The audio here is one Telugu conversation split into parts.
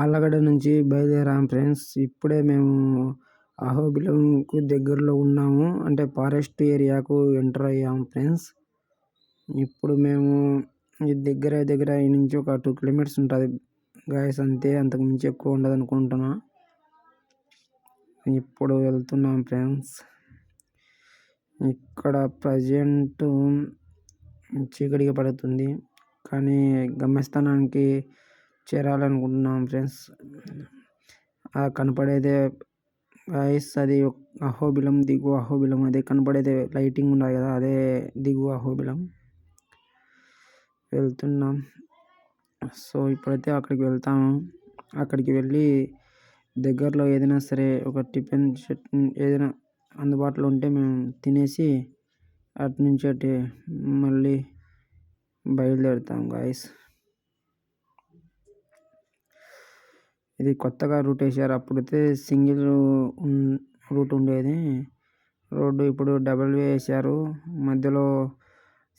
ఆళ్ళగడ్డ నుంచి బయలుదేరాం ఫ్రెండ్స్. ఇప్పుడే మేము అహోబిలంకు దగ్గరలో ఉన్నాము. అంటే ఫారెస్ట్ ఏరియాకు ఎంటర్ అయ్యాం ఫ్రెండ్స్. ఇప్పుడు మేము దగ్గర దగ్గర ఈ నుంచి ఒక టూ కిలోమీటర్స్ ఉంటుంది. గాయస్ అంతే అంతకు మించి ఎక్కువ ఉండదు అనుకుంటున్నా. ఇప్పుడు వెళ్తున్నాం ఫ్రెండ్స్. ఇక్కడ ప్రజెంట్ చీకటిగా పడుతుంది. కానీ గమ్యస్థానానికి చేరాలనుకుంటున్నాం ఫ్రెండ్స్. కనపడేదే గాయస్ అది అహోబిలం దిగువ అహోబిలం. అదే కనపడేదే లైటింగ్ ఉన్నాయి కదా అదే దిగువ అహోబిలం. వెళ్తున్నాం. సో ఇప్పుడైతే అక్కడికి వెళ్తాము. అక్కడికి వెళ్ళి దగ్గరలో ఏదైనా సరే ఒక టిఫిన్ సెట్ ఏదైనా అందుబాటులో ఉంటే మేము తినేసి అటు నుంచి అటు మళ్ళీ బయలుదేరుతాం గాయస్ ఇది కొత్తగా రూట్ వేసారు. అప్పుడైతే సింగిల్ రూట్ ఉండేది. రోడ్డు ఇప్పుడు డబల్ వే వేసారు. మధ్యలో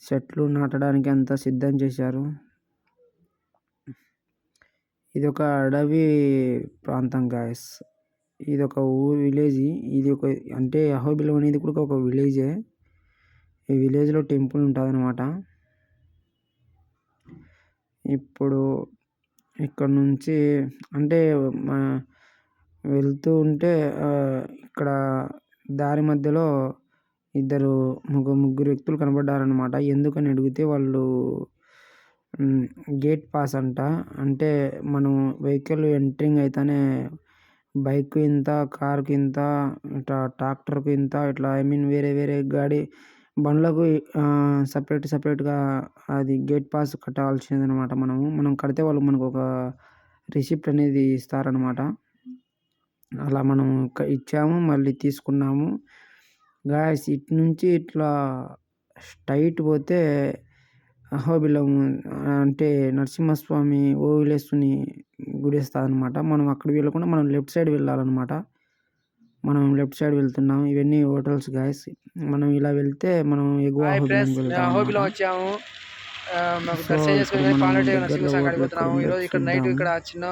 చెట్లు నాటడానికి అంతా సిద్ధం చేశారు. ఇది ఒక అడవి ప్రాంతం గాయస్ ఇది ఒక ఊరు విలేజ్ ఇది ఒక అంటే అహోబిలం అనేది కూడా ఒక విలేజే ఈ విలేజ్లో టెంపుల్ ఉంటుంది అనమాట ఇప్పుడు ఇక్కడ నుంచి అంటే వెళ్తూ ఉంటే ఇక్కడ దారి మధ్యలో ఇద్దరు ముగ్గురు ముగ్గురు వ్యక్తులు కనబడ్డారనమాట ఎందుకని అడిగితే వాళ్ళు గేట్ పాస్ అంట. అంటే మనం వెహికల్ ఎంట్రింగ్ అయితేనే బైక్ ఇంత కార్కి ఇంత ఇట్లా ట్రాక్టర్కి ఇంత ఇట్లా ఐ మీన్ వేరే వేరే గాడి బండ్లకు సపరేట్ సపరేట్గా అది గేట్ పాస్ కట్టాల్సింది అనమాట మనము. మనం కడితే వాళ్ళు మనకు ఒక రిసిప్ట్ అనేది ఇస్తారనమాట. అలా మనం ఇచ్చాము మళ్ళీ తీసుకున్నాము. గాయస్ ఇటు నుంచి ఇట్లా స్ట్రైట్ పోతే అహోబిలం అంటే నరసింహస్వామి ఓవిలేసుని గుడి వస్తుంది అనమాట మనం అక్కడికి వెళ్ళకుండా మనం లెఫ్ట్ సైడ్ వెళ్ళాలన్నమాట మనం లెఫ్ట్ సైడ్ వెళ్తున్నాం. ఇవన్నీ హోటల్స్ గాయస్. మనం ఇలా వెళ్తే మనం ఎగువ అహోబిలం వచ్చాము. ఈరోజు ఇక్కడ నైట్ ఇక్కడ చిన్న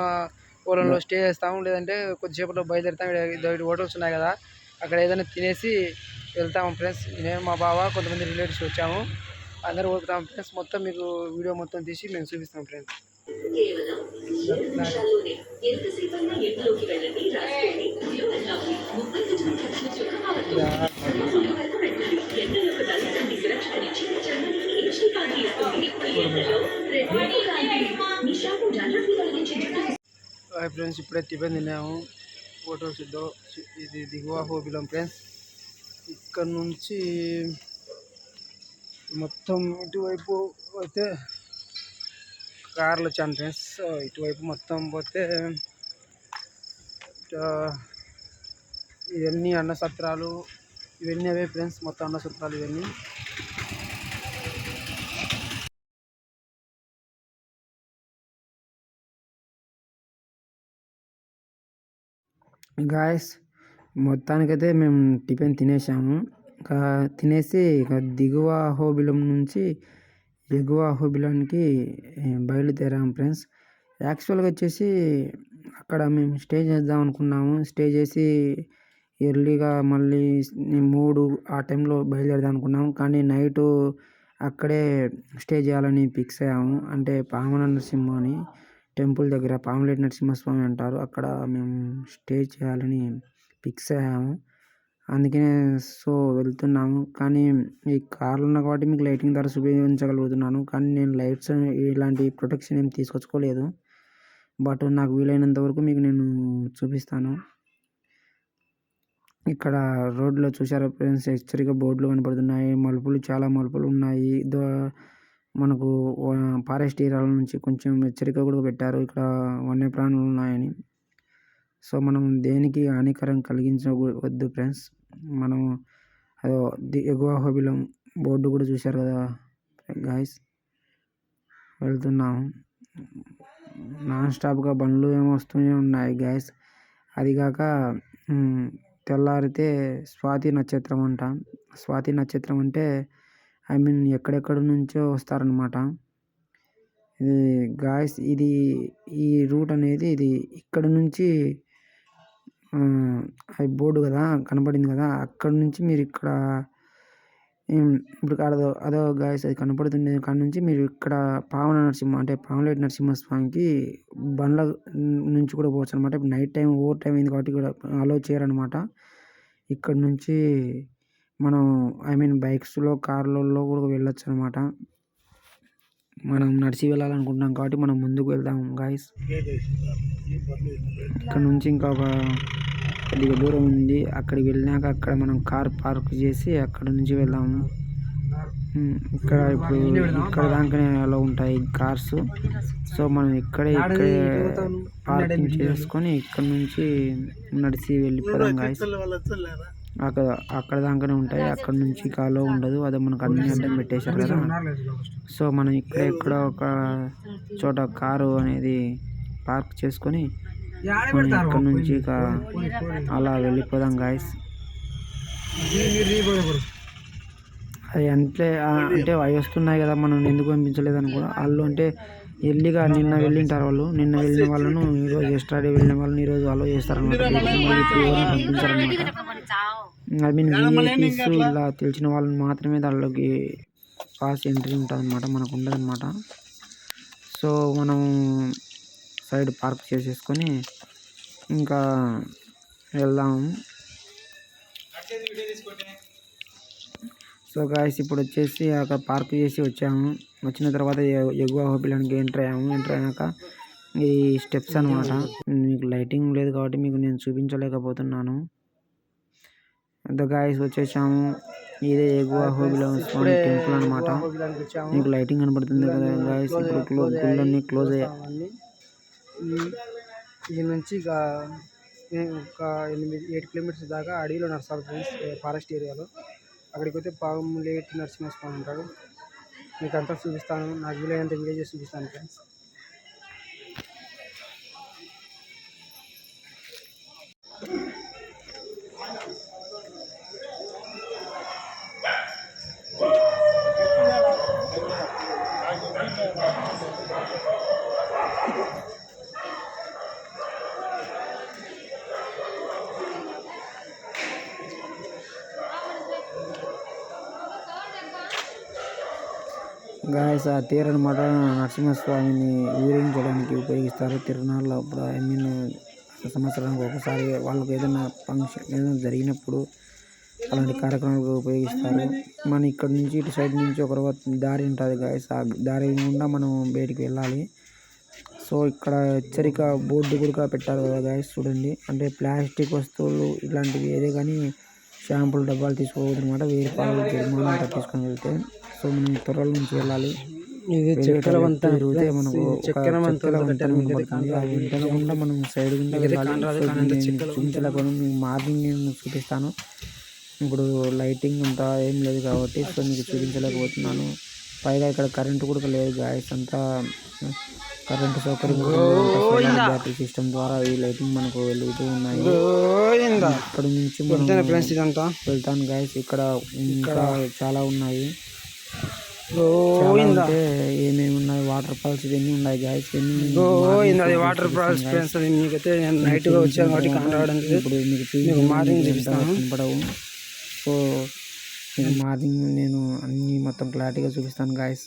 పొలంలో స్టే చేస్తాము. లేదంటే కొద్దిసేపట్లో బయలుదేరుతాం. ఇక్కడ హోటల్స్ ఉన్నాయి కదా. అక్కడ ఏదైనా తినేసి వెళ్తాము ఫ్రెండ్స్. నేను మా బావ కొంతమంది రిలేటివ్స్ వచ్చాము. అందరూ పోతాం ఫ్రెండ్స్. మొత్తం మీకు వీడియో మొత్తం తీసి మేము చూపిస్తాం ఫ్రెండ్స్. హాయ్ ఫ్రెండ్స్ ఇప్పుడే టిఫిన్ తిన్నాము. ఫోటో ఇది దిగువ హోబిలం ఫ్రెండ్స్. ఇక్కడ నుంచి మొత్తం ఇటువైపు అయితే కార్లు వచ్చాను ఫ్రెండ్స్ ఇటువైపు మొత్తం పోతే ఇవన్నీ అన్న సత్రాలు ఇవన్నీ అవే ఫ్రెండ్స్ మొత్తం అన్న సత్రాలు ఇవన్నీ. గాయస్ మొత్తానికైతే మేము టిఫిన్ తినేసాము. ఇంకా తినేసి ఇక దిగువ అహోబిలం నుంచి ఎగువ అహోబిలానికి బయలుదేరాం ఫ్రెండ్స్. యాక్చువల్గా వచ్చేసి అక్కడ మేము స్టే చేద్దాం అనుకున్నాము. స్టే చేసి ఎర్లీగా మళ్ళీ మూడు ఆ టైంలో బయలుదేరదాం అనుకున్నాము. కానీ నైటు అక్కడే స్టే చేయాలని ఫిక్స్ అయ్యాము. అంటే పామన నరసింహ అని టెంపుల్ దగ్గర పాములేటి నరసింహస్వామి అంటారు. అక్కడ మేము స్టే చేయాలని ఫిక్స్ అయ్యాము. అందుకనే సో వెళ్తున్నాము. కానీ ఈ కార్లు ఉన్న కాబట్టి మీకు లైటింగ్ ద్వారా చూపించగలుగుతున్నాను కానీ నేను లైట్స్ ఇలాంటి ప్రొటెక్షన్ ఏం తీసుకొచ్చుకోలేదు. బట్ నాకు వీలైనంత వరకు మీకు నేను చూపిస్తాను. ఇక్కడ రోడ్లో చూసారా ఫ్రెండ్స్? హెచ్చరిక బోర్డులు కనపడుతున్నాయి. మలుపులు చాలా మలుపులు ఉన్నాయి. మనకు ఫారెస్ట్ ఏరియాల నుంచి కొంచెం హెచ్చరిక కూడా పెట్టారు. ఇక్కడ వన్యప్రాణులు ఉన్నాయని. సో మనం దేనికి హానికరం కలిగించవద్దు ఫ్రెండ్స్. మనం అదో ఎగువ హోబిలం బోర్డు కూడా చూశారు కదా గాయస్. వెళ్తున్నాం. నాన్ స్టాప్గా బండ్లు ఏమో వస్తూనే ఉన్నాయి గ్యాస్. అది కాక తెల్లారితే స్వాతి నక్షత్రం అంట. స్వాతి నక్షత్రం అంటే ఐ మీన్ ఎక్కడెక్కడ నుంచో వస్తారనమాట ఇది గాయస్ ఇది ఈ రూట్ అనేది ఇది ఇక్కడ నుంచి బోర్డు కదా కనపడింది కదా అక్కడ నుంచి మీరు ఇక్కడ ఇప్పుడు అదో అదో గాయస్ అది కనపడుతుంది కాడ నుంచి మీరు ఇక్కడ పావన నరసింహ అంటే పావలేటి నరసింహస్వామికి బండ్ల నుంచి కూడా పోవచ్చు అనమాట ఇప్పుడు నైట్ టైం ఓవర్ టైం అయింది కాబట్టి కూడా అలో చేయరనమాట ఇక్కడ నుంచి మనం ఐ మీన్ బైక్స్లో కార్లలో కూడా వెళ్ళొచ్చు అనమాట మనం నడిచి వెళ్ళాలనుకుంటున్నాం కాబట్టి మనం ముందుకు వెళ్దాం గాయస్ ఇక్కడ నుంచి ఇంకా ఒక కొద్దిగా దూరం ఉంది. అక్కడికి వెళ్ళినాక అక్కడ మనం కార్ పార్క్ చేసి అక్కడ నుంచి వెళ్దాము. ఇక్కడ ఇప్పుడు ఇక్కడ దాకానే అలా ఉంటాయి కార్స్. సో మనం ఇక్కడే ఇక్కడే పార్కింగ్ చేసుకొని ఇక్కడ నుంచి నడిచి వెళ్ళిపోదాం గాయస్ అక్కడ అక్కడ దాకానే ఉంటాయి. అక్కడ నుంచి కాలో ఉండదు. అదే మనకు అన్ని అడ్డం పెట్టేశారు కదా. సో మనం ఇక్కడ ఎక్కడ ఒక చోట కారు అనేది పార్క్ చేసుకొని మనం ఇక్కడ నుంచి ఇక అలా వెళ్ళిపోదాం గాయస్ అది అంటే అంటే అవి వస్తున్నాయి కదా. మనం ఎందుకు పంపించలేదు అనుకో వాళ్ళు అంటే ఎల్లిగా నిన్న వెళ్ళింటారు వాళ్ళు నిన్న వెళ్ళిన వాళ్ళను ఈరోజు ఎక్స్ట్రా డే వెళ్ళిన వాళ్ళని ఈరోజు అలో చేస్తారనమాట పంపించారనమాట ఐ మీన్ విఐపీస్ ఇలా తెలిసిన వాళ్ళని మాత్రమే దానిలోకి పాస్ ఎంట్రీ ఉంటుంది అనమాట మనకు ఉండదు అనమాట సో మనం సైడ్ పార్క్ చేసేసుకొని ఇంకా వెళ్దాం. సో గాయస్ ఇప్పుడు వచ్చేసి అక్కడ పార్క్ చేసి వచ్చాము. వచ్చిన తర్వాత ఎగువ హోపిలానికి ఎంటర్ అయ్యాము. ఎంటర్ అయినాక ఈ స్టెప్స్ అనమాట మీకు లైటింగ్ లేదు కాబట్టి మీకు నేను చూపించలేకపోతున్నాను. గాయస్ వచ్చేసాము. ఇదే ఎగువ హోబిలం స్వామి టెంపుల్ అనమాట మీకు లైటింగ్ కనబడుతుంది కదా గాయస్ ఇప్పుడు క్లో గుళ్ళన్నీ క్లోజ్ అయ్యాయి. ఈ- నుంచి ఇక ఒక ఎనిమిది ఎయిట్ కిలోమీటర్స్ దాకా అడవిలో నడుస్తాం ఫ్రెండ్స్ ఫారెస్ట్ ఏరియాలో అక్కడికి పోతే పాములేటి నరసింహస్వామి ఉంటాడు. మీకు అంతా చూపిస్తాను. నాకు వీలైనంత వీడియో చూపిస్తాను ఫ్రెండ్స్ గాయస్ ఆ తీర్ అనమాట నరసింహస్వామిని ఊరించడానికి ఉపయోగిస్తారు. తిరునాళ్ళు అప్పుడు ఐ మీన్ సంవత్సరానికి ఒకసారి వాళ్ళకి ఏదైనా ఫంక్షన్ ఏదైనా జరిగినప్పుడు అలాంటి కార్యక్రమాలకు ఉపయోగిస్తారు. మనం ఇక్కడ నుంచి ఇటు సైడ్ నుంచి ఒక దారి ఉంటుంది గాయస్. ఆ దారి గుండా మనం బయటికి వెళ్ళాలి. సో ఇక్కడ హెచ్చరిక బోర్డు కూడా పెట్టారు కదా గాయస్ చూడండి. అంటే ప్లాస్టిక్ వస్తువులు ఇలాంటివి ఏదే కానీ షాంపూలు డబ్బాలు తీసుకోవద్దు అనమాట వెయ్యి రూపాయలు జరిమానా తీసుకొని వెళ్తే సో మనం త్వరల నుంచి వెళ్ళాలి. ఇది చక్కెర వంత. తిరిగితే మనకు కనబడుతుంది. ఆ వంతెన గుండా మనం సైడ్ గుండా వెళ్ళాలి. మీకు మార్నింగ్ నేను చూపిస్తాను. ఇప్పుడు లైటింగ్ అంతా ఏం లేదు కాబట్టి సో మీకు చూపించలేకపోతున్నాను. పైగా ఇక్కడ కరెంట్ కూడా లేదు గాయస్. అంతా కరెంట్ సౌకర్యం బ్యాటరీ సిస్టమ్ ద్వారా ఈ లైటింగ్ మనకు వెలుగుతూ ఉన్నాయి. ఇక్కడ నుంచి మనం వెళ్తాను గాయస్. ఇక్కడ ఇంకా చాలా ఉన్నాయి. అంటే ఏమేమి ఉన్నాయి? వాటర్ ఫాల్స్ ఇవన్నీ ఉన్నాయి గాయస్ ఇవన్నీ వాటర్ ఫాల్స్ ఫ్రెండ్స్ మీకైతే నేను నైట్గా వచ్చాను కాబట్టి కనరావడానికి ఇప్పుడు మీకు మార్నింగ్ చూపిస్తాను. కనపడవు. సో మీకు మార్నింగ్ నేను అన్ని మొత్తం క్లారిటీగా చూపిస్తాను గాయస్.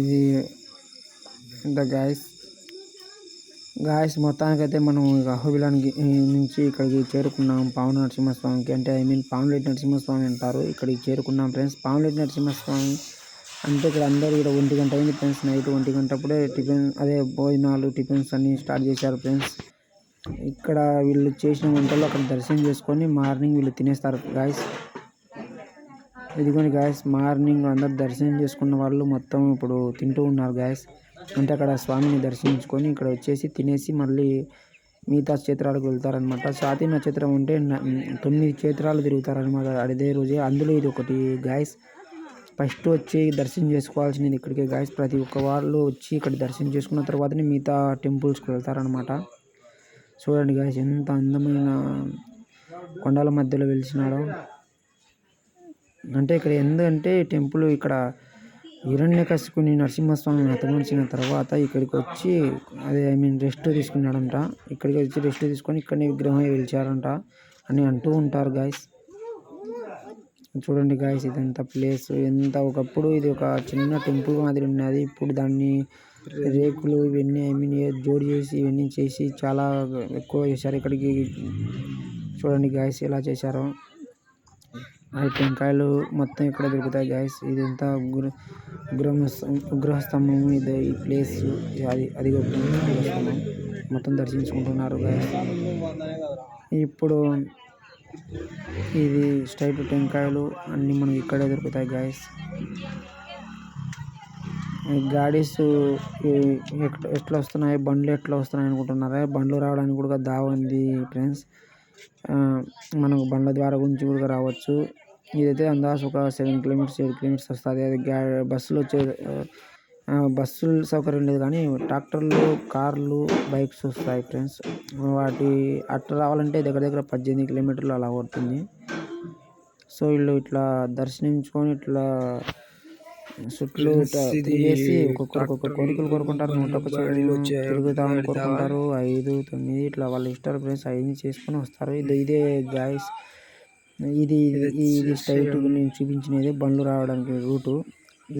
ఇది ఇంత గాయస్ గాయస్ మొత్తానికైతే మనం ఇక అహోబిలానికి నుంచి ఇక్కడికి చేరుకున్నాం. పావులు నరసింహస్వామికి. అంటే ఐ మీన్ పాములేటి నరసింహస్వామి అంటారు. ఇక్కడికి చేరుకున్నాం ఫ్రెండ్స్ పాములేటి నరసింహస్వామి అంటే ఇక్కడ అందరూ ఇక్కడ ఒంటి గంట అయింది ఫ్రెండ్స్ నైట్ ఒంటి గంట అప్పుడే టిఫిన్ అదే భోజనాలు టిఫిన్స్ అన్ని స్టార్ట్ చేశారు ఫ్రెండ్స్ ఇక్కడ వీళ్ళు చేసిన వంటలు అక్కడ దర్శనం చేసుకొని మార్నింగ్ వీళ్ళు తినేస్తారు గాయస్ ఇదిగోని గాయస్ మార్నింగ్ అందరు దర్శనం చేసుకున్న వాళ్ళు మొత్తం ఇప్పుడు తింటూ ఉన్నారు గాయస్ అంటే అక్కడ స్వామిని దర్శించుకొని ఇక్కడ వచ్చేసి తినేసి మళ్ళీ మిగతా క్షేత్రాలకు వెళ్తారనమాట స్వాతి నక్షత్రం అంటే తొమ్మిది క్షేత్రాలు తిరుగుతారనమాట అదే రోజే. అందులో ఇది ఒకటి గాయస్. ఫస్ట్ వచ్చి దర్శనం చేసుకోవాల్సింది ఇక్కడికి గాయస్. ప్రతి ఒక్క వాళ్ళు వచ్చి ఇక్కడ దర్శనం చేసుకున్న తర్వాతనే మిగతా టెంపుల్స్కి వెళ్తారనమాట చూడండి గాయస్ ఎంత అందమైన కొండల మధ్యలో వెలిసినాడో. అంటే ఇక్కడ ఎందుకంటే టెంపుల్ ఇక్కడ హిరణ్యకశిపుని నరసింహస్వామిని హతమార్చిన తర్వాత ఇక్కడికి వచ్చి అదే ఐ మీన్ రెస్ట్ తీసుకున్నాడంట. ఇక్కడికి వచ్చి రెస్ట్ తీసుకొని ఇక్కడనే విగ్రహం వెలిచారంట అని అంటూ ఉంటారు గాయస్ చూడండి గాయస్ ఇదంతా ప్లేస్ ఎంత ఒకప్పుడు ఇది ఒక చిన్న టెంపుల్ మాదిరి ఉన్నది. ఇప్పుడు దాన్ని రేకులు ఇవన్నీ ఐ మీన్ జోడి చేసి ఇవన్నీ చేసి చాలా ఎక్కువ చేశారు. ఇక్కడికి చూడండి గాయస్ ఎలా చేశారో. టెంకాయలు మొత్తం ఇక్కడ దొరుకుతాయి గాయస్ ఇదంతా ఉగ్ర ఉగ్రహ ఇది ఈ ప్లేస్ అది అది మొత్తం దర్శించుకుంటున్నారు గాయస్ ఇప్పుడు ఇది స్ట్రైట్ టెంకాయలు అన్నీ మనకి ఇక్కడే దొరుకుతాయి గాయస్ గాడీస్ ఎట్లా వస్తున్నాయి? బండ్లు ఎట్లా వస్తున్నాయి అనుకుంటున్నారా? బండ్లు రావడానికి కూడా దావ ఉంది ఫ్రెండ్స్ మనకు బండ్ల ద్వారా గురించి కూడా రావచ్చు. ఇదైతే అందాజు ఒక సెవెన్ కిలోమీటర్స్ ఎయిట్ కిలోమీటర్స్ వస్తుంది. అది గా బస్సులు వచ్చే బస్సులు సౌకర్యం లేదు కానీ ట్రాక్టర్లు కార్లు బైక్స్ వస్తాయి ఫ్రెండ్స్. వాటి అట్లా రావాలంటే దగ్గర దగ్గర పద్దెనిమిది కిలోమీటర్లు అలా పడుతుంది. సో వీళ్ళు ఇట్లా దర్శించుకొని ఇట్లా చుట్లు తిరిగేసి ఒక్కొక్కరు ఒక్కొక్క కోరికలు కోరుకుంటారు. నూట ఒక్క తిరుగుతామని కోరుకుంటారు. ఐదు తొమ్మిది ఇట్లా వాళ్ళ ఇష్టాలు ఫ్రెండ్స్ అవన్నీ చేసుకొని వస్తారు. ఇది ఇదే గాయస్ ఇది ఇది స్ట్రైట్ నేను చూపించినది బండ్లు రావడానికి రూటు.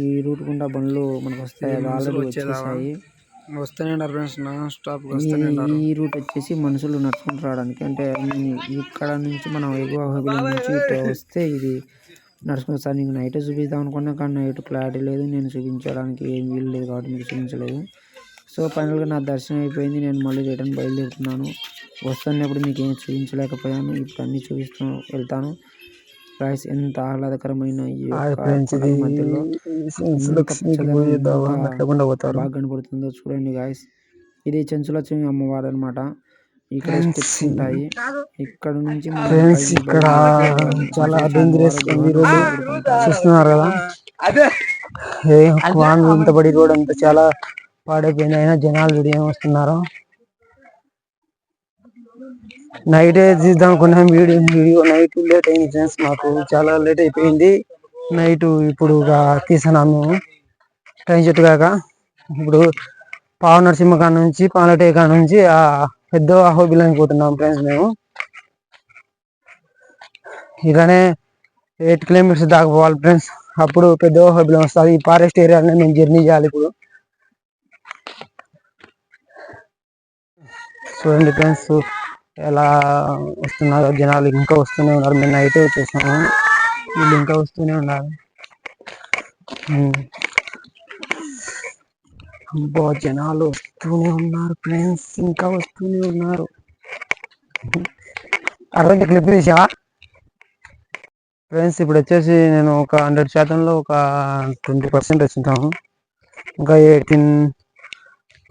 ఈ రూట్ గుండా బండ్లు మనకు వస్తాయి. ఆల్రెడీ వచ్చేసాయి. వస్తూనే ఉన్నారు ఫ్రెండ్స్ నాన్ స్టాప్ ఈ రూట్ వచ్చేసి మనుషులు నడుచుకుంటూ రావడానికి. అంటే ఇక్కడ నుంచి మనం ఎగువ నుంచి వస్తే ఇది నడుచుకుంటూ సార్ నీకు నైట్ చూపిద్దాం అనుకున్నా కానీ నైట్ క్లారిటీ లేదు. నేను చూపించడానికి ఏం వీలు లేదు కాబట్టి మీకు చూపించలేదు. సో ఫైనల్గా నా దర్శనం అయిపోయింది. నేను మళ్ళీ రిటర్న్ బయలుదేరుతున్నాను. వస్తున్నప్పుడు మీకు ఏం చూపించలేకపోయాను. ఇప్పుడు అన్ని చూపిస్తూ వెళ్తాను. గాయస్ ఎంత ఆహ్లాదకరమైన మధ్యలో. బాగా కనపడుతుందో చూడండి గాయస్ ఇది చెంచులక్ష్మి అమ్మవారు అనమాట ఇక్కడ స్టెప్స్ ఉంటాయి. ఇక్కడ నుంచి ఫ్రెండ్స్ ఇక్కడ చాలా డేంజరస్ చూస్తున్నారు కదా? ఏ వాన్ ఇంత బడి రోడ్ అంతా చాలా పాడైపోయింది అయినా జనాలు రెడీ వస్తున్నారు. నైట్ తీద్దాం అనుకున్నాం వీడియో వీడియో నైట్ లేట్ అయింది ఫ్రెండ్స్ మాకు. చాలా లేట్ అయిపోయింది. నైట్ ఇప్పుడు తీసినాము ట్రైన్ చెట్టు కాక. ఇప్పుడు పావ నరసింహ కాడ నుంచి పాలటే కాడ నుంచి ఆ పెద్ద అహోబిలానికి పోతున్నాం ఫ్రెండ్స్ మేము. ఇలానే ఎయిట్ కిలోమీటర్స్ దాకా పోవాలి ఫ్రెండ్స్ అప్పుడు పెద్ద అహోబిలం వస్తుంది. ఈ ఫారెస్ట్ ఏరియాలోనే మేము జర్నీ చేయాలి ఇప్పుడు. చూడండి ఫ్రెండ్స్ ఎలా వస్తున్నారు జనాలు. ఇంకా వస్తూనే ఉన్నారు. మేము నైట్ వచ్చేసాము వీళ్ళు ఇంకా వస్తూనే ఉన్నారు. అబ్బో జనాలు వస్తూనే ఉన్నారు ఫ్రెండ్స్. ఇంకా వస్తూనే ఉన్నారు. అరవై క్లిప్ తీసావా ఫ్రెండ్స్ ఇప్పుడు వచ్చేసి నేను ఒక హండ్రెడ్ శాతంలో ఒక ట్వంటీ పర్సెంట్ వచ్చింటాము. ఇంకా ఎయిటీన్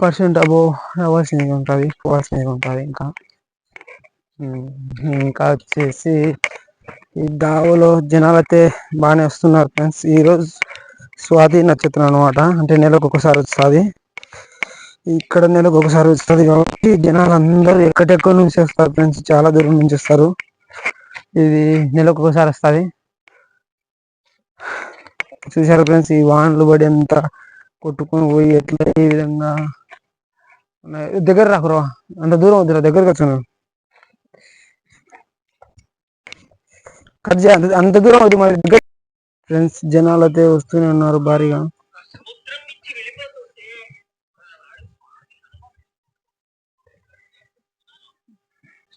పర్సెంట్ అబో రావాల్సింది ఉంటుంది పోవాల్సింది ఉంటుంది ఇంకా? ఇంకా వచ్చేసి ఈ దావలో జనాలు అయితే బాగానే వస్తున్నారు ఫ్రెండ్స్. ఈరోజు స్వాతి నక్షత్రం అనమాట అంటే నెలకు ఒకసారి వస్తుంది. ఇక్కడ నెలకు ఒకసారి వస్తుంది కాబట్టి జనాలు అందరూ ఎక్కడెక్కడ నుంచి వస్తారు ఫ్రెండ్స్? చాలా దూరం నుంచి వస్తారు. ఇది నెలకు ఒకసారి వస్తుంది. చూసారు ఫ్రెండ్స్ ఈ వానలు పడి అంత కొట్టుకొని పోయి ఎట్లా ఏ విధంగా దగ్గర రాకురా అంత దూరం వద్దురా దగ్గరకు వచ్చాను కట్ చేయాలి అంత- దూరం అవుతుంది మరి దగ్గర. ఫ్రెండ్స్ జనాలు అయితే వస్తూనే ఉన్నారు భారీగా.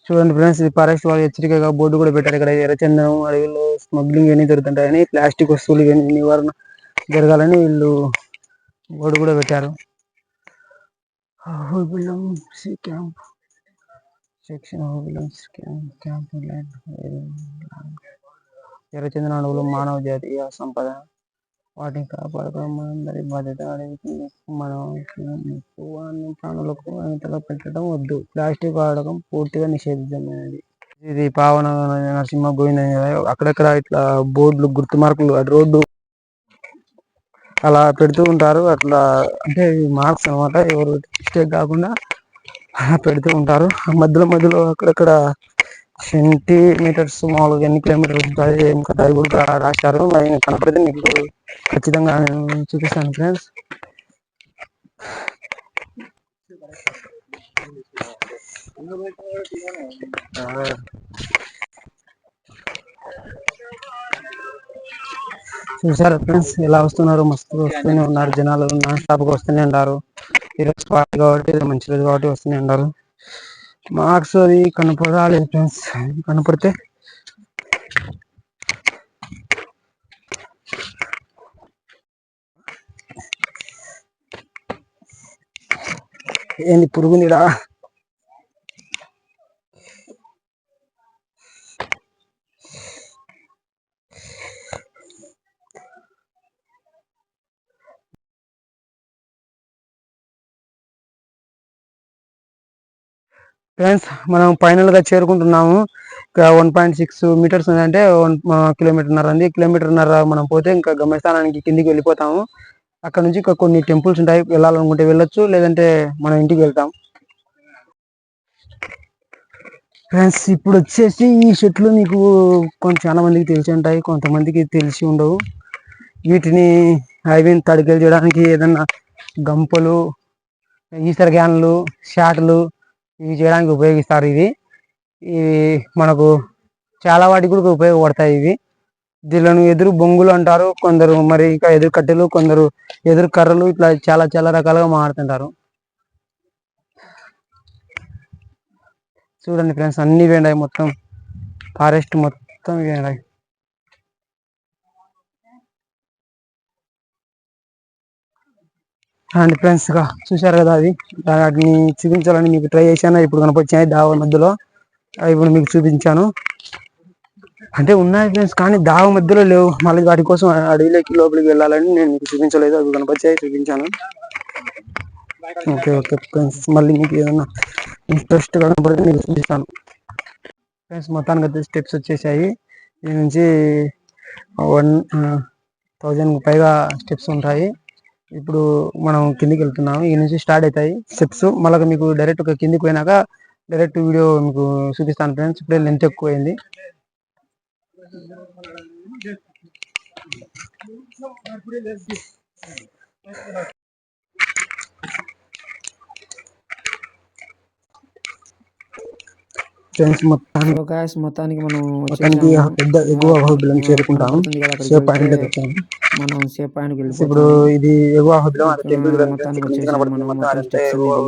చూడండి ఫ్రెండ్స్ ఇది ఫారెస్ట్ వాళ్ళు హెచ్చరికగా బోర్డు కూడా పెట్టారు. ఇక్కడ ఎర్రచందనం అడవిలో స్మగ్లింగ్ ఇవన్నీ జరుగుతుంటాయని ప్లాస్టిక్ వస్తువులు ఇవన్నీ నివారణ జరగాలని వీళ్ళు బోర్డు కూడా పెట్టారు. Ahobilam C camp section Ahobilam C camp camp land ఎర్రచందన అడవులు మానవ జాతీయ సంపద వాటిని కాపాడుకోవడం మనందరి బాధ్యత అడవికి మనం వాడిని ప్రాణులకు అంతలో పెట్టడం వద్దు ప్లాస్టిక్ వాడకం పూర్తిగా నిషేధితమైనది ఇది పావన నరసింహ గోవింద అక్కడక్కడ ఇట్లా బోర్డులు గుర్తు మార్కులు అటు రోడ్డు అలా పెడుతూ ఉంటారు. అట్లా అంటే మార్క్స్ అన్నమాట ఎవరు మిస్టేక్ కాకుండా అలా పెడుతూ ఉంటారు. ఆ మధ్యలో మధ్యలో అక్కడక్కడ సెంటీమీటర్స్ మామూలుగా ఎన్ని కిలోమీటర్స్ ఉంటాయి ఏం కదా అది కూడా రాశారు. నేను కనపడితే మీకు ఖచ్చితంగా నేను చూపిస్తాను ఫ్రెండ్స్ చూసారు ఫ్రెండ్స్? ఎలా వస్తున్నారు? మస్తు వస్తూనే ఉన్నారు జనాలు. నాన్ స్టాప్గా వస్తూనే ఉన్నారు. ఈరోజు స్పాట్ కాబట్టి మంచి రోజు కాబట్టి వస్తూనే ఉన్నారు. మార్క్స్ అది కనపడాలి ఫ్రెండ్స్. కనపడితే? ఏంది పురుగునిడా? ఫ్రెండ్స్ మనం ఫైనల్గా చేరుకుంటున్నాము. వన్ పాయింట్ సిక్స్ మీటర్స్ ఉందంటే వన్ కిలోమీటర్న్నర ఉంది కిలోమీటర్న్నర మనం పోతే ఇంకా గమ్యస్థానానికి కిందికి వెళ్ళిపోతాము. అక్కడ నుంచి ఇంకా కొన్ని టెంపుల్స్ ఉంటాయి. వెళ్ళాలనుకుంటే వెళ్ళొచ్చు లేదంటే మనం ఇంటికి వెళ్తాం. ఫ్రెండ్స్ ఇప్పుడు వచ్చేసి ఈ చెట్లు మీకు కొంత చాలా మందికి తెలిసి ఉంటాయి కొంతమందికి తెలిసి ఉండవు. వీటిని హైవేని తడికలు చేయడానికి ఏదన్నా గంపలు ఈసర్ క్యాన్లు షాట్లు ఇవి చేయడానికి ఉపయోగిస్తారు ఇవి. ఇవి మనకు చాలా వాటికి కూడా ఉపయోగపడతాయి ఇవి. దీనిలను ఎదురు బొంగులు అంటారు కొందరు మరి ఇంకా ఎదురు కట్టెలు కొందరు ఎదురు కర్రలు ఇట్లా చాలా చాలా రకాలుగా మారుతుంటారు చూడండి ఫ్రెండ్స్ అన్ని వేయండి మొత్తం. ఫారెస్ట్ మొత్తం వేయండి అండ్ ఫ్రెండ్స్గా చూశారు కదా అది. వాటిని చూపించాలని మీకు ట్రై చేశాను. ఇప్పుడు కనపచ్చాయి దావ మధ్యలో. ఇప్పుడు మీకు చూపించాను. అంటే ఉన్నాయి ఫ్రెండ్స్ కానీ దావ మధ్యలో లేవు. మళ్ళీ వాటి కోసం అడవిలోకి లోపలికి వెళ్ళాలని నేను మీకు చూపించలేదు. అవి కనపచ్చాయి చూపించాను. ఓకే ఓకే ఫ్రెండ్స్ మళ్ళీ మీకు ఏదైనా ఇంట్రెస్ట్ కనపడితే మీకు చూపిస్తాను. ఫ్రెండ్స్ మొత్తానికి అయితే స్టెప్స్ వచ్చేసాయి. దీని నుంచి వన్ థౌజండ్ పైగా స్టెప్స్ ఉంటాయి. ఇప్పుడు మనం కిందికి వెళ్తున్నాము. ఈ నుంచి స్టార్ట్ అవుతాయి స్టెప్స్ మళ్ళీ మీకు డైరెక్ట్ కిందికి పోయినాక డైరెక్ట్ వీడియో మీకు చూపిస్తాను ఫ్రెండ్స్ ఇప్పుడే లెంత్ ఎక్కువైంది. ఫ్రెండ్స్ మొత్తానికి మొత్తానికి మనం మొత్తానికి. పెద్ద ఎగువ అహోబిలం ఆ, చేరుకుంటాం సేఫ్ పాయింట్ వచ్చాము. మనం సేఫ్ పాయింట్కి ఇప్పుడు ఇది ఎగువ ఇక్కడ మొత్తానికి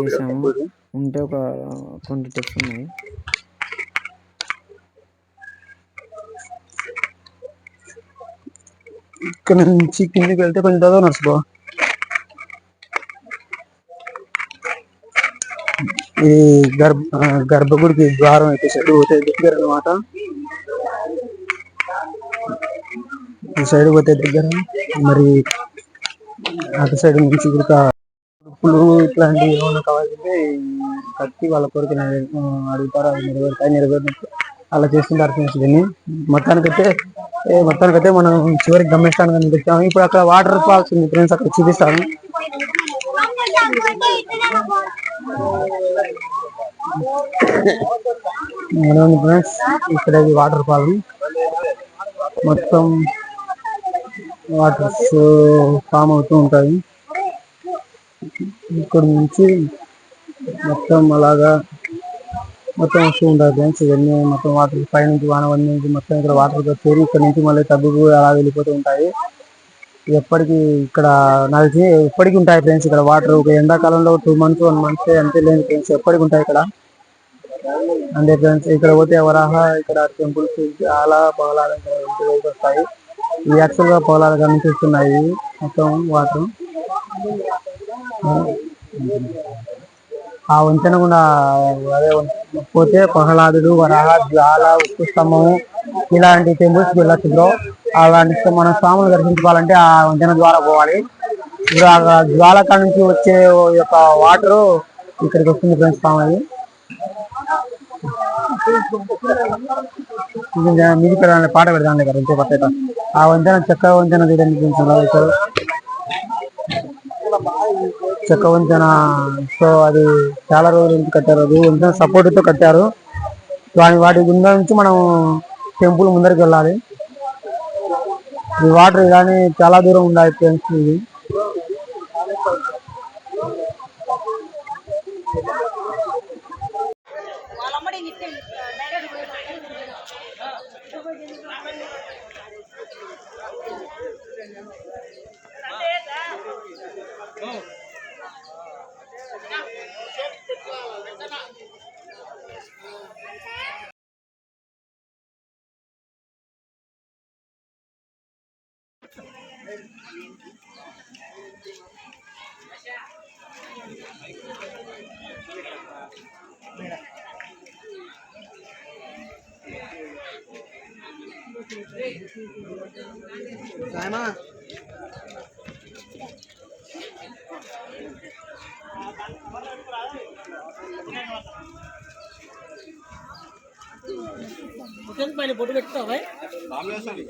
వచ్చేసాము. ఉంటే ఒక ఉన్నాయి. ఇక్కడ నుంచి కిందికి వెళ్తే కొంచెం చదువు నడుచుకో. ఈ గర్భ గర్భగుడికి ద్వారం అయితే సైడ్ పోతే దగ్గర అనమాట ఈ సైడ్ పోతే దగ్గర మరి అటు సైడ్ నుంచి ఇంకా ఉప్పులు ఇట్లాంటివి ఏమైనా కావాలంటే కట్టి కత్తి వాళ్ళ కోరిక అడుగుతారు అది నెరవేరుతాయి నెరవేరినట్టు అలా చేస్తుంటారు ఫ్రెండ్స్ దీన్ని. మొత్తానికైతే మొత్తానికైతే మనం చివరికి గమ్యస్థానం వచ్చాము. ఇప్పుడు అక్కడ వాటర్ ఫాల్స్ ఉంది ఫ్రెండ్స్ అక్కడ చూపిస్తాను. మనం ఫ్రెండ్స్ ఇక్కడ ఇది వాటర్ ఫాల్. మొత్తం వాటర్స్ ఫామ్ అవుతూ ఉంటాయి. ఇక్కడ నుంచి మొత్తం అలాగా మొత్తం వస్తూ ఉంటాయి ఫ్రెండ్స్. ఇవన్నీ మొత్తం వాటర్ పైనుంచి వానవన్నీ నుంచి మొత్తం ఇక్కడ వాటర్ చేరి ఇక్కడ నుంచి మళ్ళీ తగ్గుకు అలా వెళ్ళిపోతూ ఉంటాయి. ఎప్పటికీ ఇక్కడ నాకు తెలిసి ఎప్పటికీ ఉంటాయి ఫ్రెండ్స్ ఇక్కడ. వాటర్ ఒక ఎండాకాలంలో టూ మంత్స్ వన్ మంత్స్ అంతే లేదు ఫ్రెండ్స్ ఎప్పటికీ ఉంటాయి ఇక్కడ. అంతే ఫ్రెండ్స్ ఇక్కడ పోతే వరాహ ఇక్కడ టెంపుల్స్ చాలా పొలాలు ఇక్కడ వస్తాయి. ఇవి పొలాలు కనిపిస్తున్నాయి మొత్తం వాటర్ ఆ వంతెన కూడా అదే పోతే ప్రహ్లాదుడు వరాహ జ్వాల ఉప్పు స్తంభము ఇలాంటి టెంపుల్స్ వెళ్ళొచ్చు బ్రో అలాంటి మనం స్వాములు దర్శించుకోవాలంటే ఆ వంతెన ద్వారా పోవాలి. ఇప్పుడు ఆ జ్వాలక కాడ నుంచి వచ్చే యొక్క వాటర్ ఇక్కడికి వస్తుంది ఫ్రెండ్స్ స్వామి. మీది పాట పెడదాం దగ్గర ఇంకో పట్టేట ఆ వంతెన చక్కగా వంతెన చూడండి ఫ్రెండ్స్ చెక్క వంతెన సో అది చాలా రోజుల నుంచి కట్టారు. అది వంతెన సపోర్ట్తో కట్టారు. దాని వాటి గుండా నుంచి మనం టెంపుల్ ముందరికి వెళ్ళాలి. ఈ వాటర్ ఇలానే చాలా దూరం ఉండాలి ఫ్రెండ్స్ ఇది. Rồi mà ముఖ్యం పైన బొట్టు పెట్టుకోవా రామలేశ్వరి